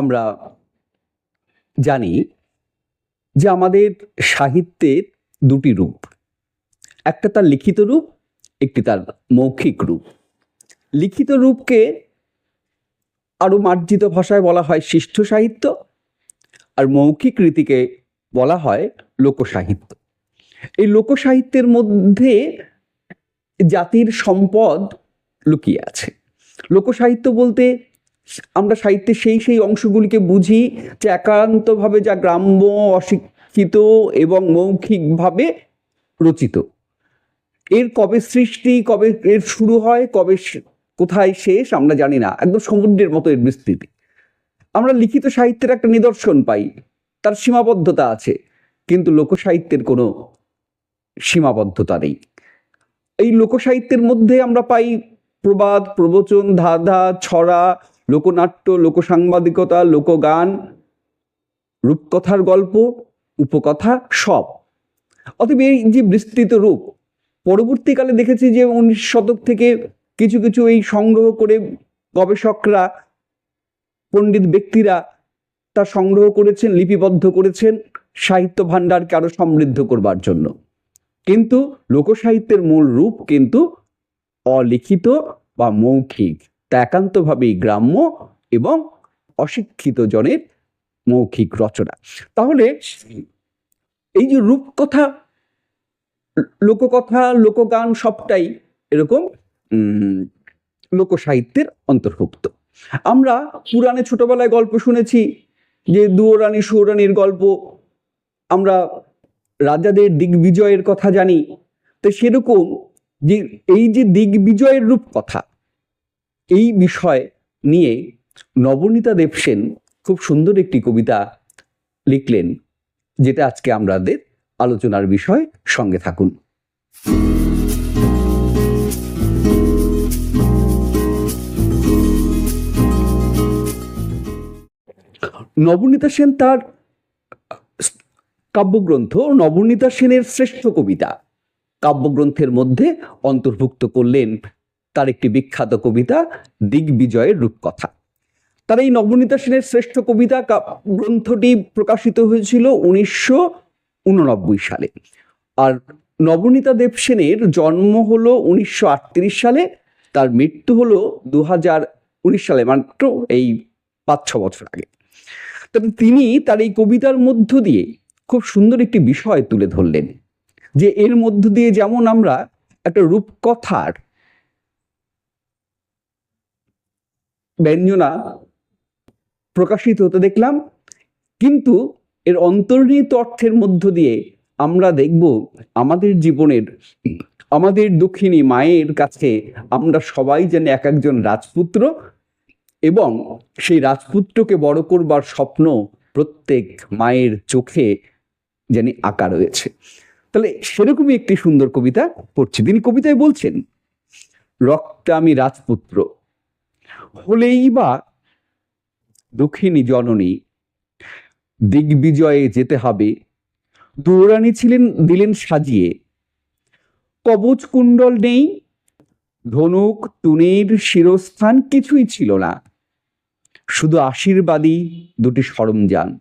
আমরা জানি যে আমাদের সাহিত্যের দুটি রূপ। একটা তার লিখিত রূপ, একটি তার মৌখিক রূপ। লিখিত রূপকে আরও মার্জিত ভাষায় বলা হয় শিষ্ঠ সাহিত্য, আর মৌখিক রীতিকে বলা হয় লোকসাহিত্য। এই লোকসাহিত্যের মধ্যে জাতির সম্পদ লুকিয়ে আছে। লোকসাহিত্য বলতে আমরা সাহিত্যের সেই সেই অংশগুলিকে বুঝি যে একান্তভাবে যা গ্রাম্য, অশিক্ষিত এবং মৌখিকভাবে রচিত। এর কবে সৃষ্টি, কবে এর শুরু হয়, কবে কোথায় শেষ আমরা জানি না। একদম সমুদ্রের মতো এর বিস্তৃতি। আমরা লিখিত সাহিত্যের একটা নিদর্শন পাই, তার সীমাবদ্ধতা আছে, কিন্তু লোকসাহিত্যের কোনো সীমাবদ্ধতা নেই। এই লোকসাহিত্যের মধ্যে আমরা পাই প্রবাদ, প্রবচন, ধাঁধা, ছড়া লোকনাট্য, লোকসাংবাদিকতা, লোকগান, রূপকথার গল্প, উপকথা, সব। অতএব এই যে বিস্তৃত রূপ, পরবর্তীকালে দেখেছি যে উনিশ শতক থেকে কিছু কিছু এই সংগ্রহ করে গবেষকরা, পণ্ডিত ব্যক্তিরা তা সংগ্রহ করেছেন, লিপিবদ্ধ করেছেন, সাহিত্য ভাণ্ডারকে আরও সমৃদ্ধ করবার জন্য। কিন্তু লোকসাহিত্যের মূল রূপ কিন্তু অলিখিত বা মৌখিক। তা একান্তভাবেই গ্রাম্য এবং অশিক্ষিত জনের মৌখিক রচনা। তাহলে এই যে রূপকথা, লোককথা, লোকগান সবটাই এরকম লোকসাহিত্যের অন্তর্ভুক্ত। আমরা পুরাণে ছোটবেলায় গল্প শুনেছি যে দুয়োরানী, সুরানির গল্প, আমরা রাজাদের দিগ্বিজয়ের কথা জানি। তো সেরকম যে এই যে দিগ্বিজয়ের রূপকথা এই বিষয় নিয়ে নবনীতা দেবসেন খুব সুন্দর একটি কবিতা লিখলেন, যেটা আজকে আমাদের আলোচনার বিষয়। সঙ্গে থাকুন। নবনীতা সেন তার কাব্যগ্রন্থ, নবনীতা সেনের শ্রেষ্ঠ কবিতা কাব্যগ্রন্থের মধ্যে অন্তর্ভুক্ত করলেন তার একটি বিখ্যাত কবিতা, দিগ্বিজয়ের রূপকথা। তার এই নবনীতা সেনের শ্রেষ্ঠ কবিতা গ্রন্থটি প্রকাশিত হয়েছিল উনিশশো উননব্বই সালে। আর নবনীতা দেব সেনের জন্ম হলো উনিশশো আটত্রিশ সালে, তার মৃত্যু হলো দু হাজার উনিশ সালে, মাত্র এই পাঁচ ছ বছর আগে। তবে তিনি তার এই কবিতার মধ্য দিয়ে খুব সুন্দর একটি বিষয় তুলে ধরলেন, যে এর মধ্য দিয়ে যেমন আমরা একটা রূপকথার ব্যঞ্জনা প্রকাশিত হতে দেখলাম, কিন্তু এর অন্তর্নিহিত অর্থের মধ্য দিয়ে আমরা দেখব আমাদের জীবনের, আমাদের দক্ষিণী মায়ের কাছে আমরা সবাই যেন এক একজন রাজপুত্র এবং সেই রাজপুত্রকে বড় করবার স্বপ্ন প্রত্যেক মায়ের চোখে যেন আঁকা রয়েছে। তাহলে সেরকমই একটি সুন্দর কবিতা পড়ছি। তিনি কবিতায় বলছেন, রক্তে আমি রাজপুত্র হলেই বা দক্ষিণী জননী দিগ্বিজয়ে যেতে হবে। দৌড়ানি ছিলেন, দিলেন সাজিয়ে। কবচ কুণ্ডল নেই, ধনুক তুনির শিরস্থান কিছুই ছিল না। শুধু আশীর্বাদী দুটি সরঞ্জাম।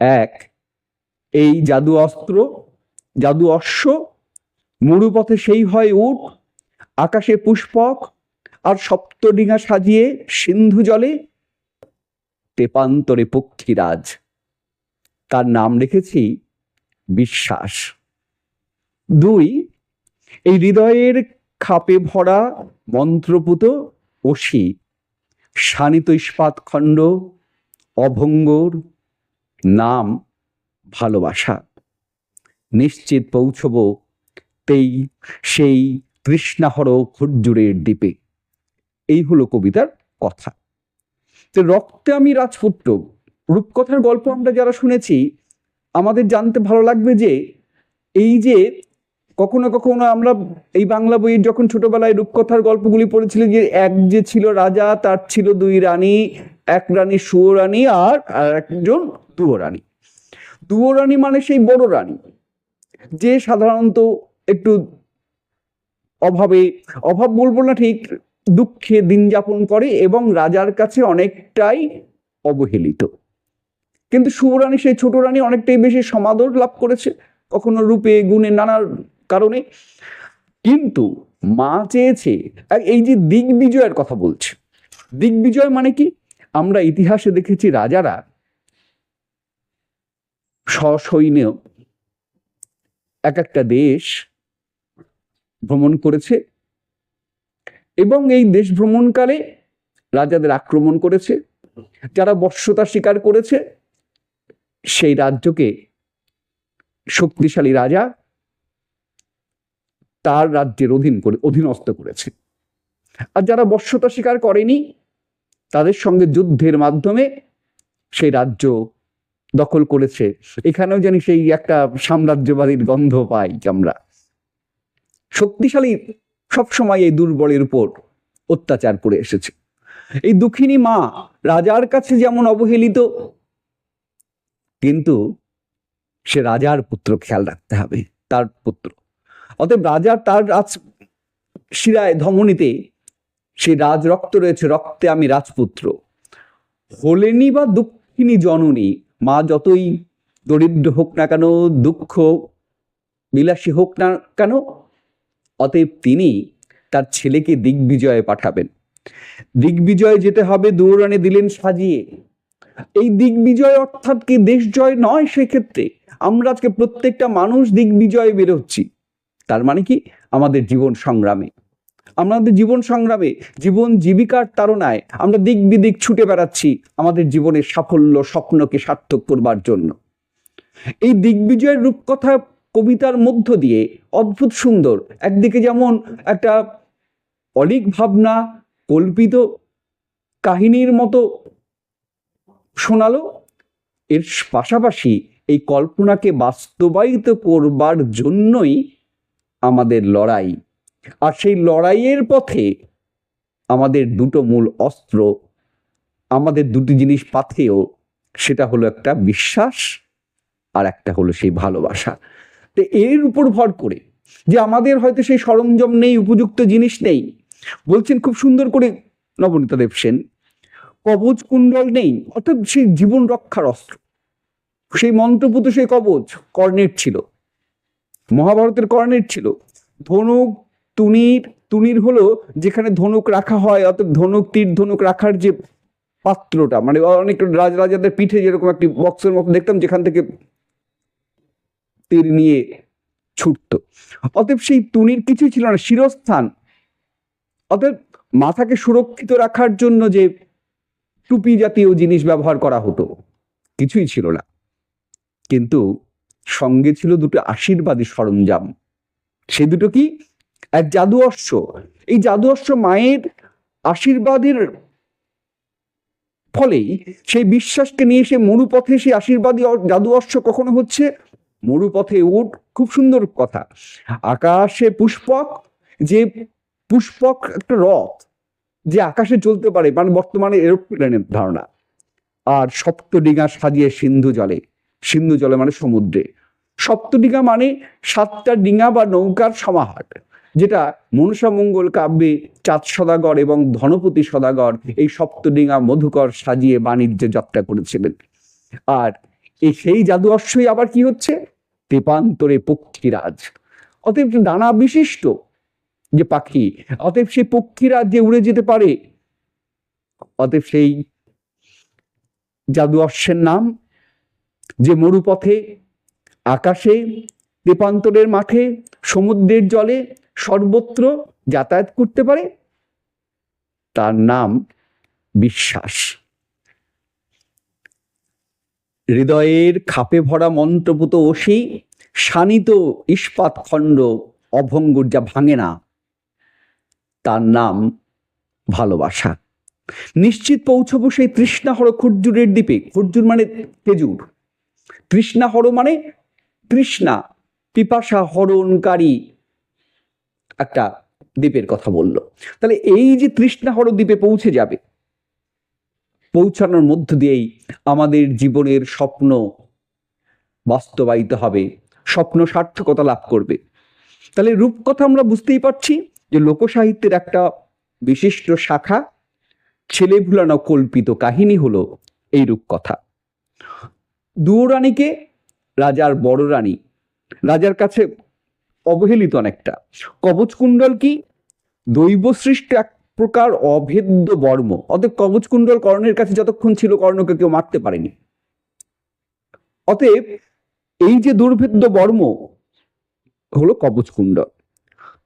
এক, এই জাদু অস্ত্র, জাদু অশ্ব। মরুপথে সেই হয় উট, আকাশে পুষ্পক আর সপ্তডিঙা সাজিয়ে সিন্ধু জলে তেপান্তরে পক্ষীরাজ। তার নাম রেখেছি বিশ্বাস। দুই, এই হৃদয়ের খাপে ভরা মন্ত্রপুত অসি শানিত ইস্পাত খণ্ড, অভঙ্গর নাম ভালোবাসা। নিশ্চিত পৌঁছব তেই সেই কৃষ্ণাহর খজ্জুরের দ্বীপে। এই হলো কবিতার কথা। তো রক্তে আমি রাজপুত্র, রূপকথার গল্প আমরা যারা শুনেছি, আমাদের জানতে ভালো লাগবে যে এই যে কখনো কখনো আমরা এই বাংলা বইয়ের যখন ছোটবেলায় রূপকথার গল্পগুলি পড়েছিল যে এক যে ছিল রাজা, তার ছিল দুই রানী, এক রানী সুয় রানী আর একজন দুয়ো রানী। দুয়ো রানী মানে সেই বড় রানী, যে সাধারণত একটু অভাবে, অভাব বলব না ঠিক দুঃখে দিন যাপন করে এবং রাজার কাছে অনেকটাই অবহেলিত। কিন্তু শুভরানী সেই ছোট রানী অনেকটাই বেশি সমাদর লাভ করেছে, কখনো রূপে, গুণে, নানার কারণে। কিন্তু মা চেয়েছে, এই যে দিগ্বিজয়ের কথা বলছে, দিগ্বিজয় মানে কি? আমরা ইতিহাসে দেখেছি রাজারা সসৈন্য এক একটা দেশ ভ্রমণ করেছে এবং এই দেশ ভ্রমণকালে রাজাদের আক্রমণ করেছে, যারা বর্ষতা স্বীকার করেছে, সেই রাজ্যকে শক্তিশালী রাজা তার রাজ্যের অধীন করে, অধীনস্থ করেছে। আর যারা বর্ষতা স্বীকার করেনি, তাদের সঙ্গে যুদ্ধের মাধ্যমে সেই রাজ্য দখল করেছে। এখানেও জানি সেই একটা সাম্রাজ্যবাদীর গন্ধ পাই আমরা। শক্তিশালী সবসময় এই দুর্বলের উপর অত্যাচার করে এসেছে। এই দুঃখিনী মা রাজার কাছে যেমন অবহেলিত, কিন্তু সে রাজার পুত্র খেয়াল রাখতে হবে, তার পুত্র। অতএব রাজার তার রাজ শিরায় ধমনীতে সেই রাজ রক্ত রয়েছে, রক্তে আমি রাজপুত্র। হলেনি বা দুঃখিনী জননী, মা যতই দরিদ্র হোক না কেন, দুঃখ, বিলাসী হোক না কেন অতএব তিনি তার ছেলেকে দিগ্বিজয়ে পাঠাবেন। দিগ্বিজয়ে যেতে হবে, দৌড়ানে দিলেন সাজিয়ে। এই দিগ্বিজয় অর্থাৎ কি দেশ জয় নয় সেক্ষেত্রে? আমরা আজকে প্রত্যেকটা মানুষ দিগ্বিজয়ে বেরোচ্ছি। তার মানে কি? আমাদের জীবন সংগ্রামে। আমাদের জীবন সংগ্রামে, জীবন জীবিকার তাড়নায় আমরা দিক বিদিক ছুটে বেড়াচ্ছি আমাদের জীবনের সাফল্য স্বপ্নকে সার্থক করবার জন্য। এই দিগ্বিজয়ের রূপকথা কবিতার মধ্য দিয়ে অদ্ভুত সুন্দর। একদিকে যেমন একটা অলিক ভাবনা, কল্পিত কাহিনীর মতো শোনালো, এর পাশাপাশি এই কল্পনাকে বাস্তবায়িত করবার জন্যই আমাদের লড়াই। আর সেই লড়াইয়ের পথে আমাদের দুটো মূল অস্ত্র, আমাদের দুটি জিনিস পাথেও সেটা হলো একটা বিশ্বাস আর একটা হলো সেই ভালোবাসা। তো এর উপর ভর করে যে আমাদের হয়তো সেই সরঞ্জাম নেই, উপযুক্ত জিনিস নেই। বলছেন খুব সুন্দর করে নবনীতা দেব সেন কবচ কুণ্ডল নেই, অর্থাৎ সেই জীবন রক্ষার অস্ত্র। সেই মন্ত্রপুত সেই কবচ কর্ণের ছিল। মহাভারতের কর্ণের ছিল। ধনুক তুনির তুনির হলো যেখানে ধনুক রাখা হয়, অর্থাৎ ধনুক, তীর, ধনুক রাখার যে পাত্রটা মানে অনেক রাজ রাজাদের পিঠে যেরকম একটি বক্সের মতো দেখতাম, যেখান থেকে তীর নিয়ে ছুটতো। অতএব সেই তুনির কিছুই ছিল না, শিরস্থান। অতএব মাথাকে সুরক্ষিত রাখার জন্য যে টুপি জাতীয় জিনিস ব্যবহার করা হতো, কিছুই ছিল না। কিন্তু সঙ্গে ছিল দুটো আশীর্বাদী সরঞ্জাম। সে দুটো কি? এক জাদু অশ্ব। এই জাদু অশ্ব মায়ের আশীর্বাদের ফলেই সেই বিশ্বাসকে নিয়ে সে মরুপথে সেই আশীর্বাদী জাদু অশ্ব কখনো হচ্ছে মরুপথে উঠ খুব সুন্দর কথা। আকাশে পুষ্পক, যে পুষ্পক একটা রথ, যে আকাশে চলতে পারে মানে বর্তমানে এরোপ্লেনের ধারণা। আর সপ্তডিঙা সাজিয়ে সিন্ধু জলে সিন্ধু জলে মানে সমুদ্রে। সপ্তডিঙা মানে সাতটা ডিঙা বা নৌকার সমাহার, যেটা মনসা মঙ্গল কাব্যে চাঁদ সদাগর এবং ধনপতি সদাগর এই সপ্তডিঙা মধুকর সাজিয়ে বাণিজ্য যাত্রা করেছিলেন। আর এই সেই জাদু অশ্বই আবার কি হচ্ছে? তেপান্তরে পক্ষীরাজ। অতএব ডানা বিশিষ্ট যে পাখি, অতএব সেই পক্ষীরাজ যে উড়ে যেতে পারে? অতএব সেই জাদু অশ্বের নাম যে মরুপথে, আকাশে তেপান্তরের মাঠে, সমুদ্রের জলে সর্বত্র যাতায়াত করতে পারে? তার নাম বিশ্বাস। হৃদয়ের খাপে ভরা মন্ত্রপুত অসি শানিত ইস্পাত খণ্ড অভঙ্গুর যা ভাঙে না, তার নাম ভালোবাসা। নিশ্চিত পৌঁছবো সেই তৃষ্ণাহর খুরজুরের দ্বীপে। খুরজুর মানে খেজুর। তৃষ্ণাহর মানে তৃষ্ণা, পিপাসা হরণকারী একটা দ্বীপের কথা বলল। তাহলে এই যে তৃষ্ণাহর দ্বীপে পৌঁছে যাবে পৌঁছানোর মধ্য দিয়েই আমাদের জীবনের স্বপ্ন বাস্তবায়িত হবে, স্বপ্ন সার্থকতা লাভ করবে। তাহলে রূপকথা আমরা বুঝতেই পারছি যে লোকসাহিত্যের একটা বিশিষ্ট শাখা ছেলে ভুলানো কল্পিত কাহিনী হলো এই রূপকথা। দুরানীকে রাজার বড় রানী, রাজার কাছে অবহেলিত অনেকটা। কবচ কুণ্ডল কি? দৈব সৃষ্ট এক প্রকার অভেদ্য বর্ম। অতএব কবচ কুণ্ডল কর্ণের কাছে যতক্ষণ ছিল কর্ণকে কেউ মারতে পারেনি। অতএব এই যে দুর্ভেদ্য বর্ম হলো কবচ কুণ্ডল।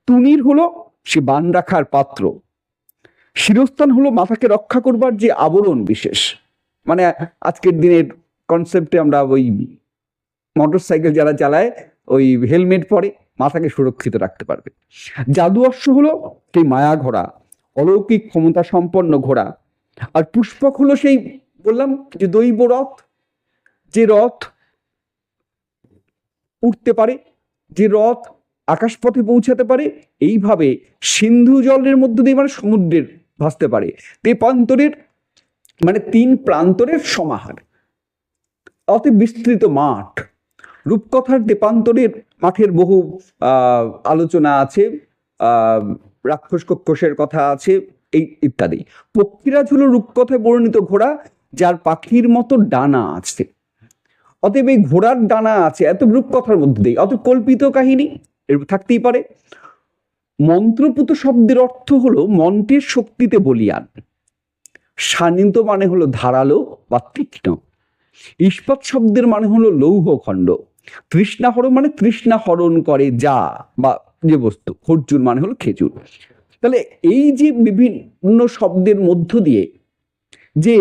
তুনির হলো সে বান রাখার পাত্র। শিরস্থান হলো মাথাকে রক্ষা করবার যে আবরণ বিশেষ। মানে আজকের দিনের কনসেপ্টে আমরা ওই মোটর সাইকেল যারা চালায়, ওই হেলমেট পরে মাথাকে সুরক্ষিত রাখতে পারবে। জাদু অশ্ব হলো সেই মায়া ঘোড়া অলৌকিক ক্ষমতা সম্পন্ন ঘোড়া। আর পুষ্পক হলো সেই বললাম যে দৈব রথ, যে রথ উঠতে পারে, যে রথ আকাশপথে পৌঁছাতে পারে, এইভাবে সিন্ধু জলের মধ্য দিয়ে মানে সমুদ্রের ভাসতে পারে। তেপান্তরের মানে তিন প্রান্তরের সমাহার। অতি বিস্তৃত মাঠ। রূপকথার তেপান্তরের মাঠের বহু আলোচনা আছে। রাক্ষস কক্ষসের কথা আছে, এই ইত্যাদি। পক্ষীরাজ হলো রূপকথায় বর্ণিত ঘোড়া, যার পাখির মতো ডানা আছে। অতএব এই ঘোড়ার ডানা আছে, এত রূপকথার মধ্যে দিয়ে। অত কল্পিত কাহিনী, এর থাকতেই পারে। মন্ত্রপুত শব্দের অর্থ হলো মন্ত্রের শক্তিতে বলিয়ান। শানিত মানে হলো ধারালো বা তীক্ষ্ণ। ইস্পাত শব্দের মানে হলো লৌহ খণ্ড তৃষ্ণাহরণ মানে তৃষ্ণা হরণ করে যা বা যে বস্তু খরচুর মানে হলো খেজুর। তাহলে এই যে বিভিন্ন শব্দের মধ্য দিয়ে যে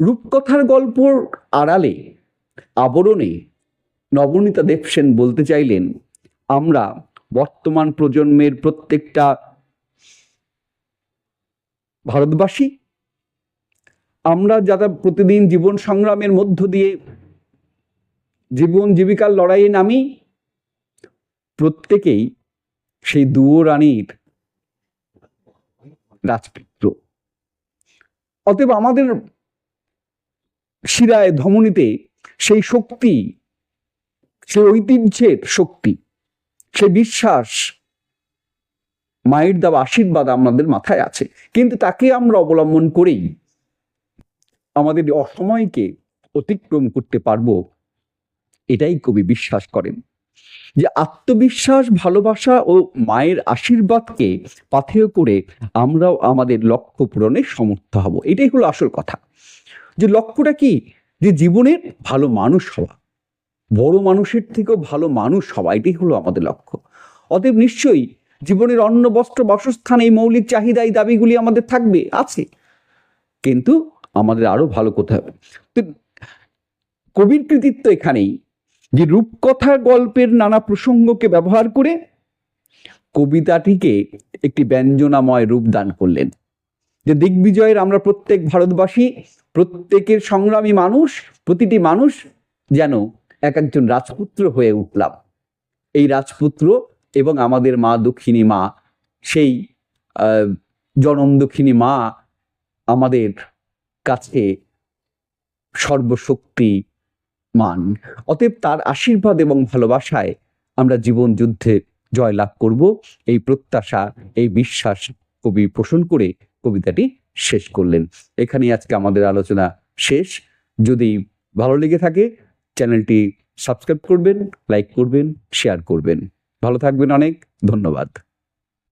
রূপকথার গল্পর আড়ালে, আবরণে নবনীতা দেবসেন বলতে চাইলেন, আমরা বর্তমান প্রজন্মের প্রত্যেকটা ভারতবাসী, আমরা যারা প্রতিদিন জীবন সংগ্রামের মধ্য দিয়ে জীবন জীবিকার লড়াইয়ে নামি, প্রত্যেকেই সেই দুয়ো রানীর রাজপুত্র। অতএব আমাদের শিরায় ধমনীতে সেই শক্তি, সেই ঐতিহ্যের শক্তি সে বিশ্বাস মায়ের দেওয়া আশীর্বাদ আমাদের মাথায় আছে। কিন্তু তাকে আমরা অবলম্বন করেই আমাদের অসময়কে অতিক্রম করতে পারব, এটাই কবি বিশ্বাস করেন। যে আত্মবিশ্বাস, ভালোবাসা ও মায়ের আশীর্বাদকে পাথেয় করে আমরাও আমাদের লক্ষ্য পূরণে সমর্থ হব। এটাই হলো আসল কথা। যে লক্ষ্যটা কি? যে জীবনের ভালো মানুষ হওয়া। বড় মানুষের থেকেও ভালো মানুষ হওয়া, এটাই হলো আমাদের লক্ষ্য। অতএব নিশ্চয়ই জীবনের অন্ন, বস্ত্র, বাসস্থান, এই মৌলিক চাহিদা, এই দাবিগুলি আমাদের থাকবে, আছে। কিন্তু আমাদের আরও ভালো করতে হবে। তো কবির কৃতিত্ব এখানেই। যে রূপকথা গল্পের নানা প্রসঙ্গকে ব্যবহার করে কবিতাটিকে একটি ব্যঞ্জনাময় রূপ দান করলেন। যে দিগ্বিজয়ের আমরা প্রত্যেক ভারতবাসী, প্রত্যেকের সংগ্রামী মানুষ, প্রতিটি মানুষ যেন এক একজন রাজপুত্র হয়ে উঠলাম। এই রাজপুত্র এবং আমাদের মা দক্ষিণী মা, সেই জনম দক্ষিণী মা আমাদের কাছে সর্বশক্তি মান। অতএব তার আশীর্বাদ এবং ভালোবাসায় আমরা জীবন যুদ্ধে জয়লাভ করব। এই প্রত্যাশা, এই বিশ্বাস কবি পোষণ করে কবিতাটি শেষ করলেন। এখানেই আজকে আমাদের আলোচনা শেষ। যদি ভালো লেগে থাকে, চ্যানেলটি সাবস্ক্রাইব করবেন, লাইক করবেন, শেয়ার করবেন। ভালো থাকবেন অনেক। ধন্যবাদ।